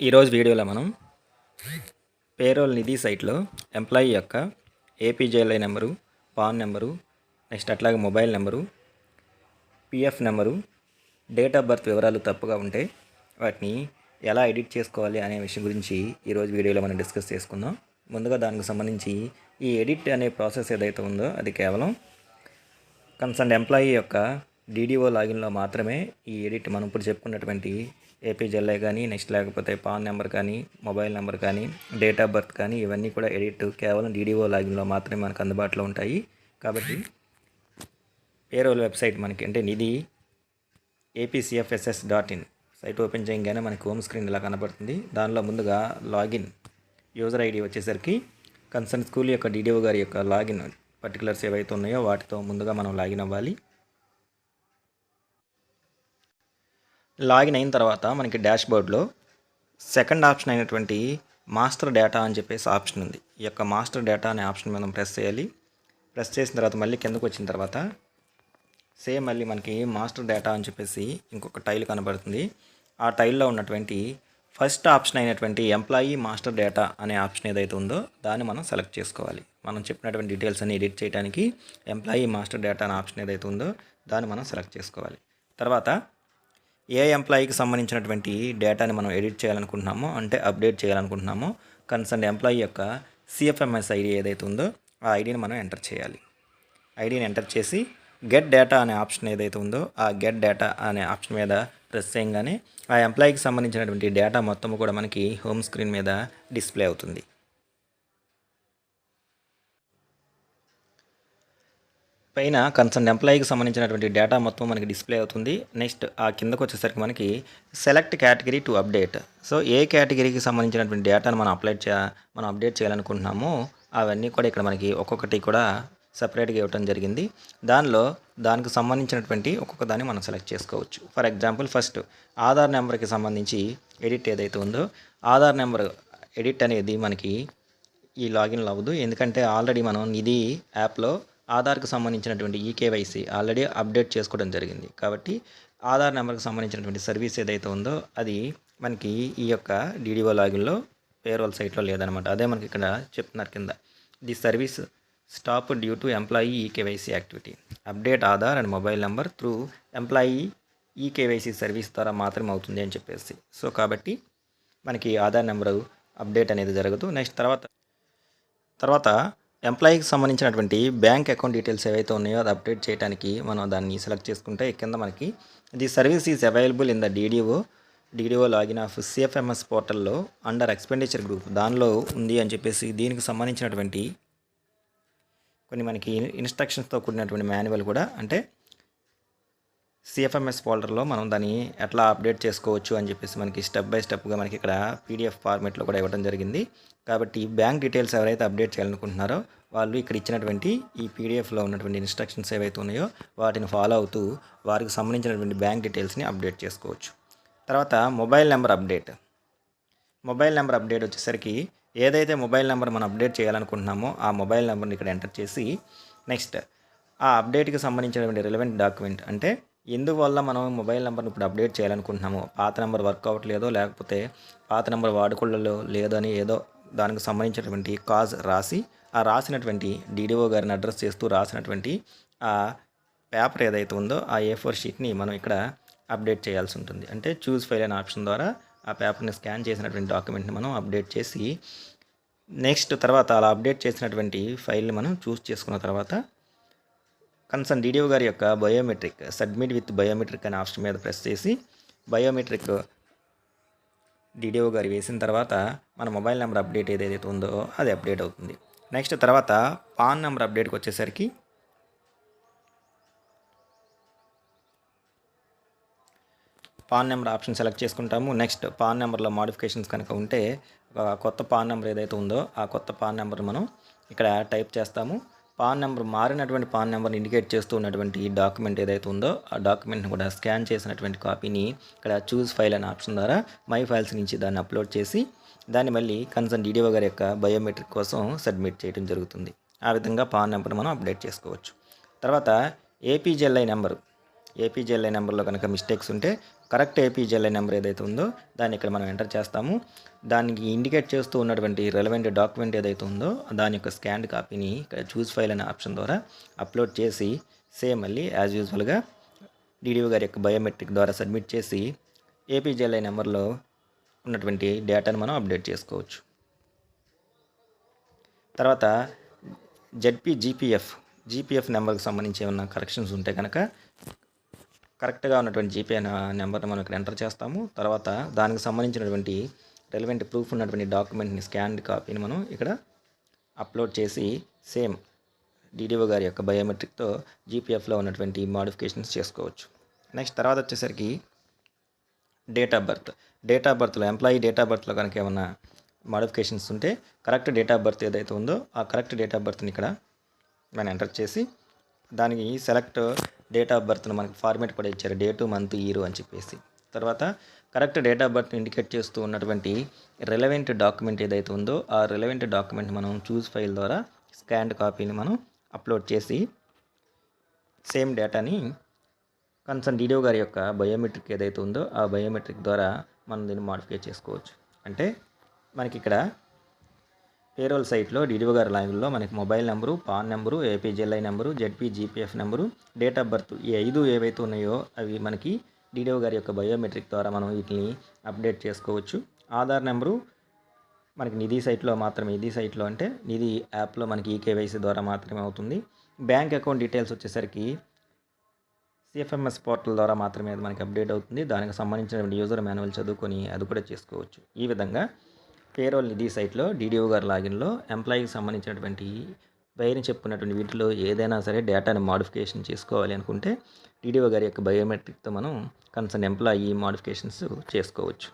ఈరోజు వీడియోలో మనం పేరోల్ నిధి సైట్లో ఎంప్లాయీ యొక్క APGLI number PAN number next అట్లాగే mobile number PF number date of birth వివరాలు తప్పుగా ఉంటే వాటిని ఎలా ఎడిట్ చేసుకోవాలి అనే విషయం గురించి ఈరోజు వీడియోలో మనం డిస్కస్ చేసుకుందాం. ముందుగా దానికి సంబంధించి ఈ ఎడిట్ అనే ప్రాసెస్ ఏదైతే ఉందో అది కేవలం కన్సర్న్ ఎంప్లాయీ యొక్క డీడీఓ లాగిన్లో మాత్రమే ఈ ఎడిట్ మనం ఇప్పుడు చెప్పుకున్నటువంటి ఏపీజెల్ఐ కానీ నెక్స్ట్ లేకపోతే పాన్ నెంబర్ కానీ మొబైల్ నెంబర్ కానీ డేట్ ఆఫ్ బర్త్ కానీ ఇవన్నీ కూడా ఎడిట్ కేవలం డీడీఓ లాగిన్లో మాత్రమే మనకు అందుబాటులో ఉంటాయి. కాబట్టి పేరోల్ వెబ్సైట్ మనకి అంటే Nidhi APCFSS dot in. Site open చేయగానే మనకి హోమ్ స్క్రీన్ ఇలా కనబడుతుంది. దానిలో ముందుగా లాగిన్ యూజర్ ఐడి వచ్చేసరికి కన్సర్న్ స్కూల్ యొక్క డీడీఓ గారి యొక్క లాగిన్ పర్టికులర్స్ ఏవైతే ఉన్నాయో వాటితో ముందుగా మనం లాగిన్ అవ్వాలి. లాగిన్ అయిన తర్వాత మనకి డాష్ బోర్డ్లో సెకండ్ ఆప్షన్ అయినటువంటి మాస్టర్ డేటా అని చెప్పేసి ఆప్షన్ ఉంది. ఈ యొక్క మాస్టర్ డేటా అనే ఆప్షన్ మనం ప్రెస్ చేయాలి. ప్రెస్ చేసిన తర్వాత మళ్ళీ కిందకు వచ్చిన తర్వాత సేమ్ మళ్ళీ మనకి మాస్టర్ డేటా అని చెప్పేసి ఇంకొక టైల్ కనబడుతుంది. ఆ టైల్లో ఉన్నటువంటి ఫస్ట్ ఆప్షన్ అయినటువంటి ఎంప్లాయీ మాస్టర్ డేటా అనే ఆప్షన్ ఏదైతే ఉందో దాన్ని మనం సెలెక్ట్ చేసుకోవాలి. మనం చెప్పినటువంటి డీటెయిల్స్ అన్ని ఎడిట్ చేయడానికి ఎంప్లాయీ మాస్టర్ డేటా అనే ఆప్షన్ ఏదైతే ఉందో దాన్ని మనం సెలెక్ట్ చేసుకోవాలి. తర్వాత ఏ ఎంప్లాయీకి సంబంధించినటువంటి డేటాని మనం ఎడిట్ చేయాలనుకుంటున్నామో అంటే అప్డేట్ చేయాలనుకుంటున్నామో కన్సర్న్ ఎంప్లాయీ యొక్క సిఎఫ్ఎంఎస్ ఐడి ఏదైతే ఉందో ఆ ఐడిని మనం ఎంటర్ చేయాలి. ఐడిని ఎంటర్ చేసి గెట్ డేటా అనే ఆప్షన్ ఏదైతే ఉందో ఆ గెట్ డేటా అనే ఆప్షన్ మీద ప్రెస్ చేయగానే ఆ ఎంప్లాయీకి సంబంధించినటువంటి డేటా మొత్తం కూడా మనకి హోమ్ స్క్రీన్ మీద డిస్ప్లే అవుతుంది. పైన కన్సర్న్ ఎంప్లాయీకి సంబంధించినటువంటి డేటా మొత్తం మనకి డిస్ప్లే అవుతుంది. నెక్స్ట్ ఆ కిందకు వచ్చేసరికి మనకి select category to update so ఏ కేటగిరీకి సంబంధించినటువంటి డేటాను మనం అప్లై చే మనం అప్డేట్ చేయాలనుకుంటున్నామో అవన్నీ కూడా ఇక్కడ మనకి ఒక్కొక్కటి కూడా సపరేట్గా ఇవ్వడం జరిగింది. దానిలో దానికి సంబంధించినటువంటి ఒక్కొక్క దాన్ని మనం సెలెక్ట్ చేసుకోవచ్చు. ఫర్ ఎగ్జాంపుల్ ఫస్ట్ ఆధార్ నెంబర్కి సంబంధించి ఎడిట్ ఏదైతే ఉందో ఆధార్ నెంబర్ ఎడిట్ అనేది మనకి ఈ లాగిన్ అవ్వదు. ఎందుకంటే ఆల్రెడీ మనం నిధి యాప్లో ఆధార్కి సంబంధించినటువంటి ఈకేవైసీ ఆల్రెడీ అప్డేట్ చేసుకోవడం జరిగింది. కాబట్టి ఆధార్ నెంబర్కి సంబంధించినటువంటి సర్వీస్ ఏదైతే ఉందో అది మనకి ఈ యొక్క డీడీఓ లాగిన్లో పేరోల్ సైట్లో లేదనమాట అదే మనకి ఇక్కడ చెప్తున్నారు కింద. The service stop due to employee eKYC activity. Update Aadhaar and mobile number through employee eKYC service ద్వారా మాత్రమే అవుతుంది అని చెప్పేసి. సో కాబట్టి మనకి ఆధార్ నెంబరు అప్డేట్ అనేది జరగదు. నెక్స్ట్ తర్వాత తర్వాత ఎంప్లాయీకి సంబంధించినటువంటి బ్యాంక్ అకౌంట్ డీటెయిల్స్ ఏవైతే ఉన్నాయో అది అప్డేట్ చేయడానికి మనం దాన్ని సెలెక్ట్ చేసుకుంటే కింద మనకి the service is available in the DDO. DDO login of CFMS పోర్టల్లో అండర్ ఎక్స్పెండిచర్ గ్రూప్ దానిలో ఉంది అని చెప్పేసి దీనికి సంబంధించినటువంటి కొన్ని మనకి ఇన్స్ట్రక్షన్స్తో కూడినటువంటి మాన్యువల్ కూడా అంటే సిఎఫ్ఎంఎస్ ఫోల్డర్లో మనం దాన్ని ఎట్లా అప్డేట్ చేసుకోవచ్చు అని చెప్పేసి మనకి స్టెప్ బై స్టెప్గా మనకి ఇక్కడ పీడిఎఫ్ ఫార్మేట్లో కూడా ఇవ్వడం జరిగింది. కాబట్టి బ్యాంక్ డీటెయిల్స్ ఎవరైతే అప్డేట్ చేయాలనుకుంటున్నారో వాళ్ళు ఇక్కడ ఇచ్చినటువంటి ఈ పీడిఎఫ్లో ఉన్నటువంటి ఇన్స్ట్రక్షన్స్ ఏవైతే ఉన్నాయో వాటిని ఫాలో అవుతూ వారికి సంబంధించినటువంటి బ్యాంక్ డీటెయిల్స్ని అప్డేట్ చేసుకోవచ్చు. తర్వాత mobile number update mobile number update వచ్చేసరికి ఏదైతే మొబైల్ నెంబర్ మనం అప్డేట్ చేయాలనుకుంటున్నామో ఆ మొబైల్ నెంబర్ని ఇక్కడ ఎంటర్ చేసి నెక్స్ట్ ఆ అప్డేట్కి సంబంధించినటువంటి రిలవెంట్ డాక్యుమెంట్ అంటే ఎందువల్ల మనం మొబైల్ నెంబర్ని ఇప్పుడు అప్డేట్ చేయాలనుకుంటున్నాము? పాత నెంబర్ వర్క్ అవ్వట్లేదో లేకపోతే పాత నెంబర్ వాడుకోళ్ళలో లేదని ఏదో దానికి సంబంధించినటువంటి కాజ్ రాసి ఆ రాసినటువంటి డీడీఓ గారిని అడ్రస్ చేస్తూ రాసినటువంటి ఆ పేపర్ ఏదైతే ఉందో ఆ ఏ ఫోర్ షీట్ని మనం ఇక్కడ అప్డేట్ చేయాల్సి ఉంటుంది. అంటే చూస్ ఫైల్ అనే ఆప్షన్ ద్వారా ఆ పేపర్ని స్కాన్ చేసినటువంటి డాక్యుమెంట్ని మనం అప్డేట్ చేసి నెక్స్ట్ తర్వాత అలా అప్డేట్ చేసినటువంటి ఫైల్ని మనం చూస్ చేసుకున్న తర్వాత కన్సర్న్ డీడీఓ గారి యొక్క బయోమెట్రిక్ సబ్మిట్ విత్ బయోమెట్రిక్ అనే ఆప్షన్ మీద ప్రెస్ చేసి బయోమెట్రిక్ డీడీఓ గారు వేసిన తర్వాత మన మొబైల్ నెంబర్ అప్డేట్ ఏదైతే ఉందో అది అప్డేట్ అవుతుంది. నెక్స్ట్ తర్వాత పాన్ నెంబర్ అప్డేట్కి వచ్చేసరికి పాన్ నెంబర్ ఆప్షన్ సెలెక్ట్ చేసుకుంటాము. నెక్స్ట్ పాన్ నెంబర్లో మాడిఫికేషన్స్ కనుక ఉంటే ఒక కొత్త పాన్ నెంబర్ ఏదైతే ఉందో ఆ కొత్త పాన్ నెంబర్ మనం ఇక్కడ టైప్ చేస్తాము. పాన్ నెంబర్ మారినటువంటి పాన్ నెంబర్ని ఇండికేట్ చేస్తూ ఉన్నటువంటి డాక్యుమెంట్ ఏదైతే ఉందో ఆ డాక్యుమెంట్ని కూడా స్కాన్ చేసినటువంటి కాపీని ఇక్కడ చూస్ ఫైల్ అనే ఆప్షన్ ద్వారా మై ఫైల్స్ నుంచి దాన్ని అప్లోడ్ చేసి దాన్ని మళ్ళీ కన్సర్న్ డీడీఓ గారి యొక్క బయోమెట్రిక్ కోసం సబ్మిట్ చేయడం జరుగుతుంది. ఆ విధంగా పాన్ నెంబర్ మనం అప్డేట్ చేసుకోవచ్చు. తర్వాత ఏపీజెల్ఐ నెంబరు ఏపీజెల్ఐ నెంబర్లో కనుక మిస్టేక్స్ ఉంటే కరెక్ట్ ఏపీజీఎల్ఐ నెంబర్ ఏదైతే ఉందో దాన్ని ఇక్కడ మనం ఎంటర్ చేస్తాము. దానికి ఇండికేట్ చేస్తూ ఉన్నటువంటి రెలవెంట్ డాక్యుమెంట్ ఏదైతే ఉందో దాని యొక్క స్కాన్ కాపీని ఇక్కడ చూస్ ఫైల్ అనే ఆప్షన్ ద్వారా అప్లోడ్ చేసి సేమ్ మళ్ళీ యాజ్ యూజువల్గా డీడీఓ గారి యొక్క బయోమెట్రిక్ ద్వారా సబ్మిట్ చేసి ఏపీజీఎల్ఐ నెంబర్లో ఉన్నటువంటి డేటాను మనం అప్డేట్ చేసుకోవచ్చు. తర్వాత జెడ్పీ జీపీఎఫ్ జీపీఎఫ్ నెంబర్కి సంబంధించి ఏమైనా కరెక్షన్స్ ఉంటే కనుక కరెక్ట్గా ఉన్నటువంటి జీపే నెంబర్ని మనం ఇక్కడ ఎంటర్ చేస్తాము. తర్వాత దానికి సంబంధించినటువంటి రెలవెంట్ ప్రూఫ్ ఉన్నటువంటి డాక్యుమెంట్ని స్కాన్ కాపీని మనం ఇక్కడ అప్లోడ్ చేసి సేమ్ డీడీఓ గారి యొక్క బయోమెట్రిక్తో జీపీఎఫ్లో ఉన్నటువంటి మాడిఫికేషన్స్ చేసుకోవచ్చు. నెక్స్ట్ తర్వాత వచ్చేసరికి date of birth date of బర్త్లో employee date of బర్త్లో కనుక ఏమన్నా మాడిఫికేషన్స్ ఉంటే కరెక్ట్ డేట్ ఆఫ్ బర్త్ ఏదైతే ఉందో ఆ కరెక్ట్ డేట్ ఆఫ్ బర్త్ని ఇక్కడ మనం ఎంటర్ చేసి దానికి సెలెక్ట్ డేట్ ఆఫ్ బర్త్ను మనకి ఫార్మేట్ కూడా ఇచ్చారు. డేటు మంత్ ఇయర్ అని చెప్పేసి. తర్వాత కరెక్ట్ డేట్ ఆఫ్ బర్త్ని ఇండికేట్ చేస్తూ ఉన్నటువంటి రిలవెంట్ డాక్యుమెంట్ ఏదైతే ఉందో ఆ రిలవెంట్ డాక్యుమెంట్ మనం చూస్ ఫైల్ ద్వారా స్కాన్డ్ కాపీని మనం అప్లోడ్ చేసి సేమ్ డేటాని కన్సర్న్ డీడీఓ గారి యొక్క బయోమెట్రిక్ ఏదైతే ఉందో ఆ బయోమెట్రిక్ ద్వారా మనం దీన్ని మాడిఫై చేసుకోవచ్చు. అంటే మనకి ఇక్కడ పేరోల్ సైట్లో డీడీఓ గారి లైవ్లో మనకి mobile number PAN number APGLI number ZP GPF number date of birth ఈ ఐదు ఏవైతే ఉన్నాయో అవి మనకి డీడీఓ గారి యొక్క బయోమెట్రిక్ ద్వారా మనం వీటిని అప్డేట్ చేసుకోవచ్చు. ఆధార్ నెంబరు మనకి నిధి సైట్లో మాత్రమే నిధి సైట్లో అంటే నిధి యాప్లో మనకి ఈకేవైసీ ద్వారా మాత్రమే అవుతుంది. బ్యాంక్ అకౌంట్ డీటెయిల్స్ వచ్చేసరికి సిఎఫ్ఎంఎస్ పోర్టల్ ద్వారా మాత్రమే అది మనకి అప్డేట్ అవుతుంది. దానికి సంబంధించిన యూజర్ మాన్యువల్ చదువుకొని అది కూడా చేసుకోవచ్చు. ఈ విధంగా పేరోల్ నిధి సైట్లో డీడీఓ గారి లాగిన్లో ఎంప్లాయీకి సంబంధించినటువంటి పైన చెప్పుకున్నటువంటి వీటిలో ఏదైనా సరే డేటాని మాడిఫికేషన్ చేసుకోవాలి అనుకుంటే డీడీఓ గారి యొక్క బయోమెట్రిక్తో మనం కన్సర్న్ ఎంప్లాయీ మాడిఫికేషన్స్ చేసుకోవచ్చు.